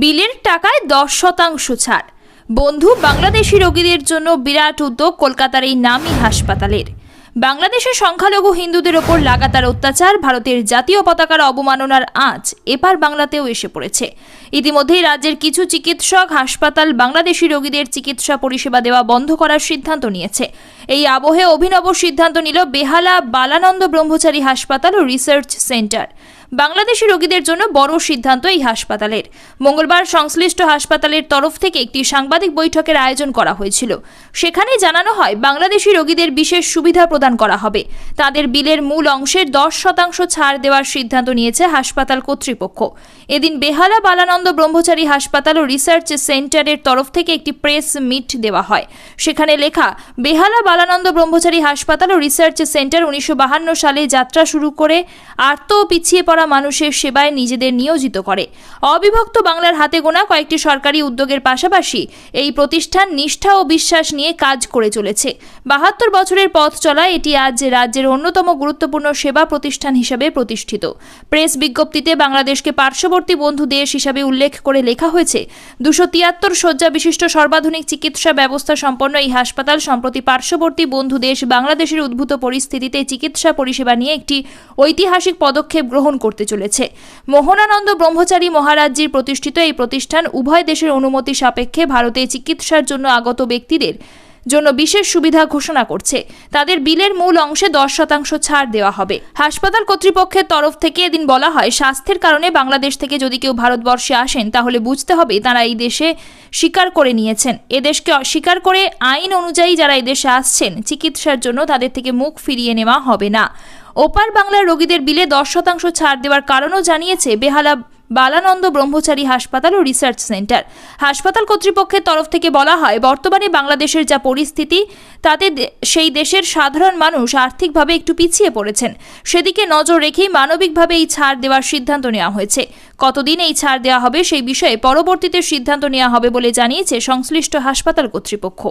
বিলের টাকায় দশ শতাংশ ছাড়। বন্ধু, বাংলাদেশি রোগীদের জন্য বিরাট উদ্যোগ কলকাতার এই নামী হাসপাতালের। বাংলাদেশের সংখ্যালঘু হিন্দুদের ওপর লাগাতার অত্যাচার, ভারতের জাতীয় পতাকার অবমাননার আঁচ এপার বাংলাতেও এসে পড়েছে। ইতিমধ্যেই রাজ্যের কিছু চিকিৎসক হাসপাতাল বাংলাদেশি রোগীদের চিকিৎসা পরিষেবা দেওয়া বন্ধ করার সিদ্ধান্ত নিয়েছে। এই আবহে অভিনব সিদ্ধান্ত নিল বেহালা বালানন্দ ব্রহ্মচারী হাসপাতাল ও রিসার্চ সেন্টার। বাংলাদেশি রোগীদের জন্য বড় সিদ্ধান্ত এই হাসপাতালের। মঙ্গলবার সংশ্লিষ্ট হাসপাতালের তরফ থেকে একটি সাংবাদিক বৈঠকের আয়োজন করা হয়েছিল। সেখানে জানানো হয়, বাংলাদেশি রোগীদের বিশেষ সুবিধা প্রদান করা হবে। তাদের বিলের মূল অংশের দশ শতাংশ ছাড় দেওয়ার সিদ্ধান্ত নিয়েছে হাসপাতাল কর্তৃপক্ষ। এদিন বেহালা বালানন্দ ব্রহ্মচারী হাসপাতাল ও রিসার্চ সেন্টারের তরফ থেকে একটি প্রেস মিট দেওয়া হয়। সেখানে লেখা, বেহালা বালানন্দ ব্রহ্মচারী হাসপাতাল ও রিসার্চ সেন্টার উনিশশো সালে যাত্রা শুরু করে আর্ত পিছিয়ে পড়া মানুষের সেবায় নিজেদের নিয়োজিত করে। অবিভক্ত বাংলার হাতে গোনা কয়েকটি সরকারি উদ্যোগের পাশাপাশি এই প্রতিষ্ঠান নিষ্ঠা ও বিশ্বাস নিয়ে কাজ করে চলেছে। বাহাত্তর বছরের পথ চলায় এটি আজ রাজ্যের অন্যতম গুরুত্বপূর্ণ সেবা প্রতিষ্ঠান হিসেবে প্রতিষ্ঠিত। প্রেস বিজ্ঞপ্তিতে বাংলাদেশকে পার্শ্ববর্তী বন্ধু দেশ হিসাবে উল্লেখ করে লেখা হয়েছে, দুশো তিয়াত্তর শয্যা বিশিষ্ট সর্বাধুনিক চিকিৎসা ব্যবস্থা সম্পন্ন এই হাসপাতাল সম্প্রতি পার্শ্ববর্তী বন্ধু দেশ বাংলাদেশের উদ্ভূত পরিস্থিতিতে চিকিৎসা পরিষেবা নিয়ে একটি ঐতিহাসিক পদক্ষেপ গ্রহণ করতে চলেছে। মোহনানন্দ ব্রহ্মচারী মহারাজ্যের প্রতিষ্ঠিত এই প্রতিষ্ঠান উভয় দেশের অনুমতি সাপেক্ষে ভারতে চিকিৎসার জন্য আগত ব্যক্তিদের জন্য বিশেষ সুবিধা ঘোষণা করছে। তাদের বিলের মূল অংশে দশ শতাংশ ছাড় দেওয়া হবে। হাসপাতাল কর্তৃপক্ষের তরফ থেকে এদিন বলা হয়, স্বাস্থ্যের কারণে বাংলাদেশ থেকে যদি কেউ ভারতবর্ষে আসেন, তাহলে বুঝতে হবে তারা এই দেশে স্বীকার করে নিয়েছেন। এদেশকে অস্বীকার করে আইন অনুযায়ী যারা এদেশে আসছেন, চিকিৎসার জন্য তাদের থেকে মুখ ফিরিয়ে নেওয়া হবে না। ওপার বাংলার রোগীদের বিলে দশ শতাংশ ছাড় দেওয়ার কারণও জানিয়েছে বেহালা বালানন্দ ব্রহ্মচারী হাসপাতাল ও রিসার্চ সেন্টার। হাসপাতাল কর্তৃপক্ষের তরফ থেকে বলা হয়, বর্তমানে বাংলাদেশের যা পরিস্থিতি, তাতে সেই দেশের সাধারণ মানুষ আর্থিকভাবে একটু পিছিয়ে পড়েছেন। সেদিকে নজর রেখেই মানবিকভাবে এই ছাড় দেওয়ার সিদ্ধান্ত নেওয়া হয়েছে। কতদিন এই ছাড় দেওয়া হবে সেই বিষয়ে পরবর্তীতে সিদ্ধান্ত নেওয়া হবে বলে জানিয়েছে সংশ্লিষ্ট হাসপাতাল কর্তৃপক্ষ।